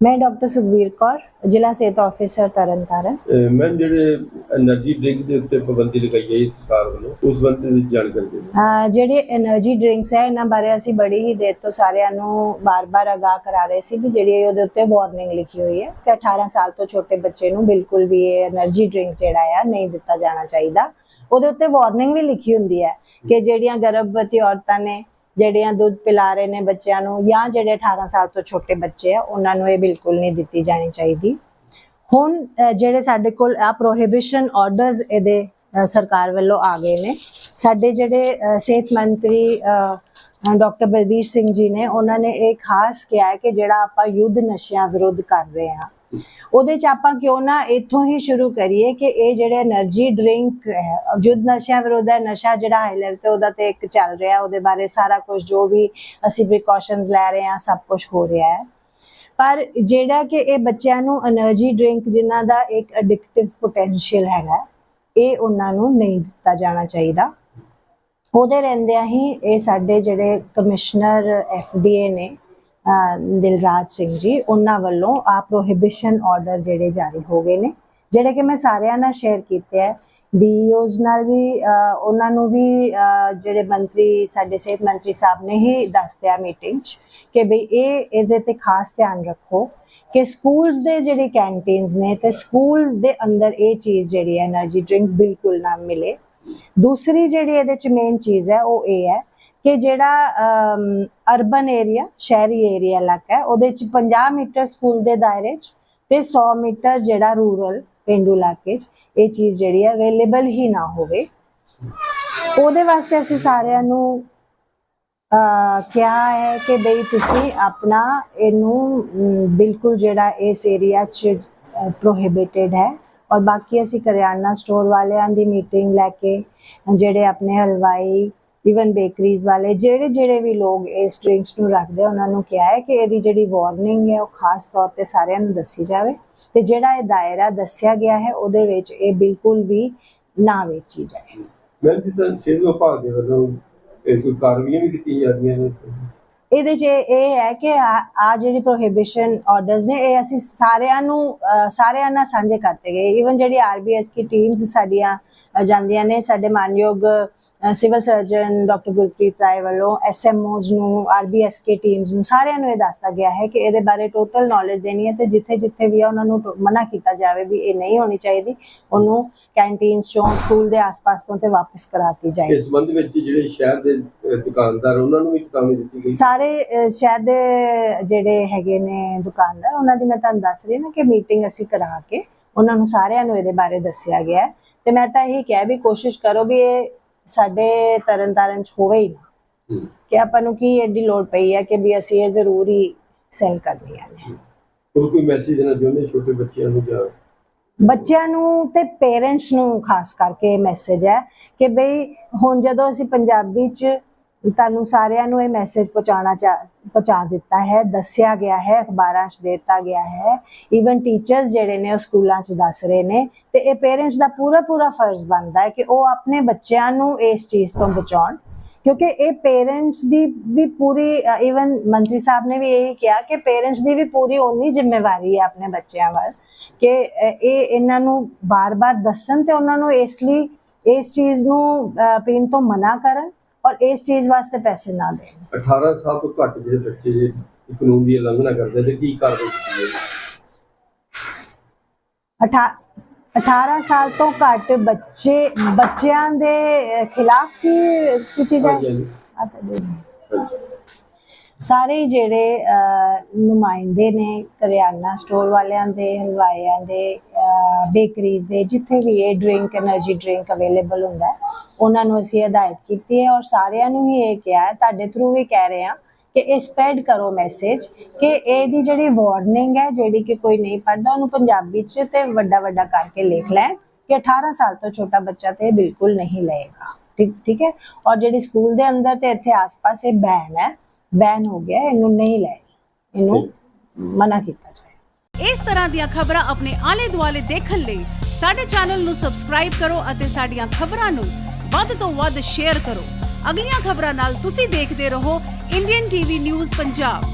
ਮੈਂ ਡਾਕਟਰ ਸੁਖਬੀਰ ਕੌਰ ਜ਼ਿਲ੍ਹਾ ਸਿਹਤ ਅਫਸਰ ਤਰਨਤਾਰਨ ਮੈਮ ਜਿਹੜੇ એનર્ਜੀ ਡਰਿੰਕ ਦੇ ਉੱਤੇ ਪਾਬੰਦੀ ਲਗਾਈ ਗਈ ਸਰਕਾਰ ਵੱਲੋਂ ਉਸ ਬੰਦੇ ਵਿੱਚ ਜਾਣਕਾਰੀ ਦਿਓ। ਜਿਹੜੇ એનર્ਜੀ ਡਰਿੰਕਸ ਹੈ ਇਹਨਾਂ ਬਾਰੇ ਅਸੀਂ ਬੜੀ ਹੀ ਦੇਰ ਤੋਂ ਸਾਰਿਆਂ ਨੂੰ ਬਾਰ-ਬਾਰ ਅਗਾਹ ਕਰਾ ਰਹੇ ਸੀ ਵੀ ਜਿਹੜੀ ਉਹਦੇ ਉੱਤੇ ਵਾਰਨਿੰਗ ਲਿਖੀ ਹੋਈ ਹੈ ਕਿ 18 ਸਾਲ ਤੋਂ ਛੋਟੇ ਬੱਚੇ ਨੂੰ ਬਿਲਕੁਲ ਵੀ ਇਹ એનર્ਜੀ ਡਰਿੰਕ ਜਿਹੜਾ ਆ ਨਹੀਂ ਦਿੱਤਾ ਜਾਣਾ ਚਾਹੀਦਾ। ਉਹਦੇ ਉੱਤੇ ਵਾਰਨਿੰਗ ਵੀ ਲਿਖੀ ਹੁੰਦੀ ਹੈ ਕਿ ਜਿਹੜੀਆਂ ਗਰਭਵਤੀ ਔਰਤਾਂ ਨੇ ਜਿਹੜੀਆਂ ਦੁੱਧ ਪਿਲਾ ਰਹੇ ਨੇ ਬੱਚਿਆਂ ਨੂੰ ਜਾਂ ਜਿਹੜੇ 18 ਸਾਲ ਤੋਂ ਛੋਟੇ ਬੱਚੇ ਆ, ਉਹਨਾਂ ਨੂੰ ਇਹ ਬਿਲਕੁਲ ਨਹੀਂ ਦਿੱਤੀ ਜਾਣੀ ਚਾਹੀਦੀ। ਹੁਣ ਜਿਹੜੇ ਸਾਡੇ ਕੋਲ ਆ ਪ੍ਰੋਹਿਬਿਸ਼ਨ ਆਰਡਰਸ ਇਹਦੇ ਸਰਕਾਰ ਵੱਲੋਂ ਆ ਗਏ ਨੇ। ਸਾਡੇ ਜਿਹੜੇ ਸਿਹਤ ਮੰਤਰੀ ਡਾਕਟਰ ਬਲਬੀਰ ਸਿੰਘ ਜੀ ਨੇ, ਉਹਨਾਂ ਨੇ ਇਹ ਖਾਸ ਕਿਹਾ ਹੈ ਕਿ ਜਿਹੜਾ ਆਪਾਂ ਯੁੱਧ ਨਸ਼ਿਆਂ ਵਿਰੁੱਧ ਕਰ ਰਹੇ ਹਾਂ ਉਹਦੇ ਚ ਆਪਾਂ ਕਿਉਂ ਨਾ ਇੱਥੋਂ ਹੀ ਸ਼ੁਰੂ ਕਰੀਏ ਕਿ ਇਹ ਜਿਹੜਾ એનર્ਜੀ ਡਰਿੰਕ ਹੈ ਜੁੱਧ ਨਸ਼ਾ ਵਿਰੋਧ ਹੈ, ਨਸ਼ਾ ਜਿਹੜਾ ਹਾਈ ਲੈਵਲ ਤੇ ਉਹਦਾ ਤੇ ਇੱਕ ਚੱਲ ਰਿਹਾ, ਉਹਦੇ ਬਾਰੇ ਸਾਰਾ ਕੁਝ ਜੋ ਵੀ ਅਸੀਂ ਪ੍ਰੀਕਾਸ਼ਨਸ ਲੈ ਰਹੇ ਹਾਂ, ਸਭ ਕੁਝ ਹੋ ਰਿਹਾ ਹੈ। ਪਰ ਜਿਹੜਾ ਕਿ ਇਹ ਬੱਚਿਆਂ ਨੂੰ એનર્ਜੀ ਡਰਿੰਕ ਜਿਨ੍ਹਾਂ ਦਾ ਇੱਕ ਐਡਿਕਟਿਵ ਪੋਟੈਂਸ਼ੀਅਲ ਹੈਗਾ, ਇਹ ਉਹਨਾਂ ਨੂੰ ਨਹੀਂ ਦਿੱਤਾ ਜਾਣਾ ਚਾਹੀਦਾ। ਉਹਦੇ ਰਹਿੰਦਿਆਂ ਹੀ ਇਹ ਸਾਡੇ ਜਿਹੜੇ ਕਮਿਸ਼ਨਰ ਐਫਡੀਏ ਨੇ ਦਿਲਰਾਜ ਸਿੰਘ ਜੀ, ਉਹਨਾਂ ਵੱਲੋਂ ਆ ਪ੍ਰੋਹਿਬਿਸ਼ਨ ਆਰਡਰ ਜਿਹੜੇ ਜਾਰੀ ਹੋ ਗਏ ਨੇ, ਜਿਹੜੇ ਕਿ ਮੈਂ ਸਾਰਿਆਂ ਨਾਲ ਸ਼ੇਅਰ ਕੀਤੇ ਹੈ ਡੀਓਜ਼ ਨਾਲ ਵੀ ਉਹਨਾਂ ਨੂੰ ਵੀ ਜਿਹੜੇ ਮੰਤਰੀ, ਸਾਡੇ ਸਿਹਤ ਮੰਤਰੀ ਸਾਹਿਬ ਨੇ ਹੀ ਦੱਸਿਆ ਮੀਟਿੰਗ 'ਚ ਕਿ ਬਈ ਇਹ, ਇਹਦੇ ਤੇ ਖਾਸ ਧਿਆਨ ਰੱਖੋ ਕਿ ਸਕੂਲਸ ਦੇ ਜਿਹੜੇ ਕੈਂਟੀਨਸ ਨੇ ਤੇ ਸਕੂਲ ਦੇ ਅੰਦਰ ਇਹ ਚੀਜ਼ ਜਿਹੜੀ ਹੈ એનર્ਜੀ ਡਰਿੰਕ ਬਿਲਕੁਲ ਨਾ ਮਿਲੇ। ਦੂਸਰੀ ਜਿਹੜੀ ਇਹਦੇ 'ਚ ਮੇਨ ਚੀਜ਼ ਹੈ, ਉਹ ਇਹ ਹੈ ਕਿ ਜਿਹੜਾ ਅਰਬਨ ਏਰੀਆ ਸ਼ਹਿਰੀ ਏਰੀਆ ਇਲਾਕਾ ਹੈ, ਉਹਦੇ ਚ 50 ਮੀਟਰ ਸਕੂਲ ਦੇ ਦਾਇਰੇ 'ਚ ਤੇ 100 ਮੀਟਰ ਜਿਹੜਾ ਰੂਰਲ ਪਿੰਡੂ ਇਲਾਕੇ 'ਚ ਇਹ ਚੀਜ਼ ਜਿਹੜੀ ਹੈ ਅਵੇਲੇਬਲ ਹੀ ਨਾ ਹੋਵੇ। ਉਹਦੇ ਵਾਸਤੇ ਅਸੀਂ ਸਾਰਿਆਂ ਨੂੰ ਕਿਹਾ ਹੈ ਕਿ ਬਈ ਤੁਸੀਂ ਆਪਣਾ ਇਹਨੂੰ ਬਿਲਕੁਲ ਜਿਹੜਾ ਇਸ ਏਰੀਆ 'ਚ ਪ੍ਰੋਹਿਬਿਟਡ ਹੈ। ਔਰ ਬਾਕੀ ਅਸੀਂ ਕਰਿਆਨਾ ਸਟੋਰ ਵਾਲਿਆਂ ਦੀ ਮੀਟਿੰਗ ਲੈ ਕੇ, ਜਿਹੜੇ ਆਪਣੇ ਹਲਵਾਈ ਇਵਨ ਬੇਕਰੀਜ਼ ਵਾਲੇ ਜਿਹੜੇ ਜਿਹੜੇ ਵੀ ਲੋਕ ਇਸ ਡਰਿੰਕਸ ਨੂੰ ਰੱਖਦੇ ਆ, ਉਹਨਾਂ ਨੂੰ ਕਿਹਾ ਹੈ ਕਿ ਇਹਦੀ ਜਿਹੜੀ ਵਾਰਨਿੰਗ ਹੈ ਉਹ ਖਾਸ ਤੌਰ ਤੇ ਸਾਰਿਆਂ ਨੂੰ ਦੱਸੀ ਜਾਵੇ ਤੇ ਜਿਹੜਾ ਇਹ ਦਾਇਰਾ ਦੱਸਿਆ ਗਿਆ ਹੈ ਉਹਦੇ ਵਿੱਚ ਇਹ ਬਿਲਕੁਲ ਵੀ ਨਾ ਵੇਚੀ ਜਾਏ। ਜਿਸ ਤਰ੍ਹਾਂ ਸਿਹਤ ਵਿਭਾਗ ਦੇ ਵੱਲੋਂ ਇਹ ਕੋਈ ਕਾਰਵਾਈਆਂ ਵੀ ਕੀਤੀਆਂ ਜਾ ਰਹੀਆਂ ਨੇ ਇਹਦੇ 'ਚ ਇਹ ਹੈ ਕਿ ਆ ਜਿਹੜੀ ਪ੍ਰੋਹਿਬਿਸ਼ਨ ਆਰਡਰਸ ਨੇ ਇਹ ਅਸੀਂ ਸਾਰਿਆਂ ਨੂੰ ਸਾਰਿਆਂ ਨਾਲ ਸਾਂਝੇ ਕਰਤੇ ਗਏ। ਇਵਨ ਜਿਹੜੀ ਆਰਬੀਐਸ ਕੀ ਟੀਮਸ ਸਾਡੀਆਂ ਜਾਂਦੀਆਂ ਨੇ ਸਾਡੇ ਮਾਨਯੋਗ civil surgeon doctor Gurpreet Rai ਵੱਲੋਂ ਐਸਐਮਓਜ਼ ਨੂੰ ਆਰਬੀਐਸ ਕੇ ਟੀਮਸ ਨੂੰ ਸਾਰਿਆਂ ਨੂੰ ਇਹ ਦੱਸਦਾ ਗਿਆ ਹੈ ਕਿ ਇਹਦੇ ਬਾਰੇ ਟੋਟਲ ਨੌਲੇਜ ਦੇਣੀ ਹੈ ਤੇ ਜਿੱਥੇ ਜਿੱਥੇ ਵੀ ਆ ਉਹਨਾਂ ਨੂੰ ਮਨਾ ਕੀਤਾ ਜਾਵੇ ਵੀ ਇਹ ਨਹੀਂ ਹੋਣੀ ਚਾਹੀਦੀ ਉਹਨੂੰ ਕੈਂਟੀਨਸ ਚੋਂ ਸਕੂਲ ਦੇ ਆਸ-ਪਾਸ ਤੋਂ ਤੇ ਵਾਪਸ ਕਰਾਤੀ ਜਾਏ। ਇਸ ਸੰਬੰਧ ਵਿੱਚ ਜਿਹੜੇ ਸ਼ਹਿਰ ਦੇ ਦੁਕਾਨਦਾਰ ਉਹਨਾਂ ਨੂੰ ਵੀ ਚੇਤਾਵਨੀ ਦਿੱਤੀ ਗਈ? ਸਾਰੇ ਸ਼ਹਿਰ ਦੇ ਜਿਹੜੇ ਹੈਗੇ ਨੇ ਦੁਕਾਨਦਾਰ ਉਹਨਾਂ ਦੀ ਮੈਂ ਤੁਹਾਨੂੰ ਦੱਸ ਰਹੀ ਨਾ ਕਿ ਮੀਟਿੰਗ ਅਸੀਂ ਕਰਾ ਕੇ ਉਹਨਾਂ ਨੂੰ ਸਾਰਿਆਂ ਨੂੰ ਇਹਦੇ ਬਾਰੇ ਦੱਸਿਆ ਗਿਆ ਤੇ ਮੈਂ ਤਾਂ ਇਹ ਕਿਹਾ ਵੀ ਕੋਸ਼ਿਸ਼ ਕਰੋ ਵੀ ਇਹ ਸਾਡੇ ਤਰਨਤਾਰਨ ਚ ਹੋਵੇ ਹੀ ਨਾ। ਕਿ ਆਪਾਂ ਨੂੰ ਕੀ ਐਡੀ ਲੋੜ ਪਈ ਹੈ ਕਿ ਵੀ ਅਸੀਂ ਇਹ ਜ਼ਰੂਰੀ ਸੈਲ ਕਰਨੀਆਂ ਨੇ ਕੋਈ ਮੈਸੇਜ ਦੇਣਾ ਚਾਹੁੰਦੇ ਛੋਟੇ ਬੱਚਿਆਂ ਨੂੰ ਜਾਂ? ਬੱਚਿਆਂ ਨੂੰ ਤੇ ਪੇਰੈਂਟਸ ਨੂੰ ਖਾਸ ਕਰਕੇ ਮੈਸੇਜ ਹੈ ਕਿ ਬਈ ਹੁਣ ਜਦੋਂ ਅਸੀਂ ਪੰਜਾਬੀ ਚ ਤੁਹਾਨੂੰ ਸਾਰਿਆਂ ਨੂੰ ਇਹ ਮੈਸੇਜ ਪਹੁੰਚਾਉਣਾ ਚਾ, ਪਹੁੰਚਾ ਦਿੱਤਾ ਹੈ, ਦੱਸਿਆ ਗਿਆ ਹੈ, ਅਖਬਾਰਾਂ 'ਚ ਦਿੱਤਾ ਗਿਆ ਹੈ। ਈਵਨ ਟੀਚਰਸ ਜਿਹੜੇ ਨੇ ਉਹ ਸਕੂਲਾਂ 'ਚ ਦੱਸ ਰਹੇ ਨੇ ਤੇ ਇਹ ਪੇਰੈਂਟਸ ਦਾ ਪੂਰਾ ਪੂਰਾ ਫਰਜ਼ ਬਣਦਾ ਹੈ ਕਿ ਉਹ ਆਪਣੇ ਬੱਚਿਆਂ ਨੂੰ ਇਸ ਚੀਜ਼ ਤੋਂ ਬਚਾਉਣ। ਕਿਉਂਕਿ ਇਹ ਪੇਰੈਂਟਸ ਦੀ ਵੀ ਪੂਰੀ ਇਵਨ ਮੰਤਰੀ ਸਾਹਿਬ ਨੇ ਵੀ ਇਹ ਕਿਹਾ ਕਿ ਪੇਰੈਂਟਸ ਦੀ ਵੀ ਪੂਰੀ ਓਨੀ ਜ਼ਿੰਮੇਵਾਰੀ ਹੈ ਆਪਣੇ ਬੱਚਿਆਂ ਵੱਲ ਕਿ ਇਹ ਇਹਨਾਂ ਨੂੰ ਬਾਰ-ਬਾਰ ਦੱਸਣ ਤੇ ਉਹਨਾਂ ਨੂੰ ਇਸ ਲਈ ਇਸ ਚੀਜ਼ ਨੂੰ ਪੀਣ ਤੋਂ ਮਨਾ ਕਰਨ। ਔਰ ਇਸ ਚੀਜ਼ ਵਾਸਤੇ ਪੈਸੇ ਨਾ ਦੇਣ। 18 ਸਾਲ ਤੋਂ ਘੱਟ ਜਿਹੜੇ ਬੱਚੇ ਜੇ ਕਾਨੂੰਨ ਦੀ ਉਲੰਘਣਾ ਕਰਦੇ ਤੇ ਕੀ ਅਠਾ- 18 ਸਾਲ ਤੋਂ ਘੱਟ ਬੱਚੇ ਬੱਚਿਆਂ ਦੇ ਖਿਲਾਫ ਕੀ ਕੀਤੀ ਜਾਏ। ਸਾਰੇ ਜਿਹੜੇ ਨੁਮਾਇੰਦੇ ਨੇ ਕਰਿਆਨਾ ਸਟੋਰ ਵਾਲਿਆਂ ਦੇ, ਹਲਵਾਈਆਂ ਦੇ ਬੇਕਰੀਜ਼ ਦੇ, ਜਿੱਥੇ ਵੀ ਇਹ ਡਰਿੰਕ એનર્ਜੀ ਡਰਿੰਕ ਅਵੇਲੇਬਲ ਹੁੰਦਾ ਉਹਨਾਂ ਨੂੰ ਅਸੀਂ ਹਦਾਇਤ ਕੀਤੀ ਹੈ ਔਰ ਸਾਰਿਆਂ ਨੂੰ ਹੀ ਇਹ ਕਿਹਾ ਹੈ, ਤੁਹਾਡੇ ਥਰੂ ਵੀ ਕਹਿ ਰਹੇ ਹਾਂ ਕਿ ਇਹ ਸਪਰੈਡ ਕਰੋ ਮੈਸੇਜ ਕਿ ਇਹ ਦੀ ਜਿਹੜੀ ਵਾਰਨਿੰਗ ਹੈ, ਜਿਹੜੀ ਕਿ ਕੋਈ ਨਹੀਂ ਪੜਦਾ ਉਹਨੂੰ ਪੰਜਾਬੀ 'ਚ ਤੇ ਵੱਡਾ ਵੱਡਾ ਕਰਕੇ ਲਿਖ ਲੈ ਕਿ 18 ਸਾਲ ਤੋਂ ਛੋਟਾ ਬੱਚਾ ਤੇ ਬਿਲਕੁਲ ਨਹੀਂ ਲਏਗਾ। ਠੀਕ ਠੀਕ ਹੈ? ਔਰ ਜਿਹੜੀ ਸਕੂਲ ਦੇ ਅੰਦਰ ਤੇ ਇੱਥੇ ਆਸ-ਪਾਸ ਇਹ ਬੈਨ ਹੈ ਬੈਨ ਹੋ ਗਿਆ ਇਹਨੂੰ ਨਹੀਂ ਲੈਣੀ। ਇਹਨੂੰ ਮਨਾ ਕੀਤਾ ਜਾਏ। ਇਸ ਤਰ੍ਹਾਂ ਦੀਆਂ ਖਬਰਾਂ ਆਪਣੇ ਆਲੇ ਦੁਆਲੇ ਦੇਖਣ ਲਈ ਸਾਡੇ ਚੈਨਲ ਨੂੰ ਸਬਸਕ੍ਰਾਈਬ ਕਰੋ ਅਤੇ ਸਾਡੀਆਂ ਖਬਰਾਂ ਨੂੰ ਵੱਧ ਤੋਂ ਵੱਧ ਸ਼ੇਅਰ ਕਰੋ। ਅਗਲੀਆਂ ਖਬਰਾਂ ਨਾਲ ਤੁਸੀਂ ਦੇਖਦੇ ਰਹੋ ਇੰਡੀਅਨ ਟੀਵੀ ਨਿਊਜ਼ ਪੰਜਾਬ।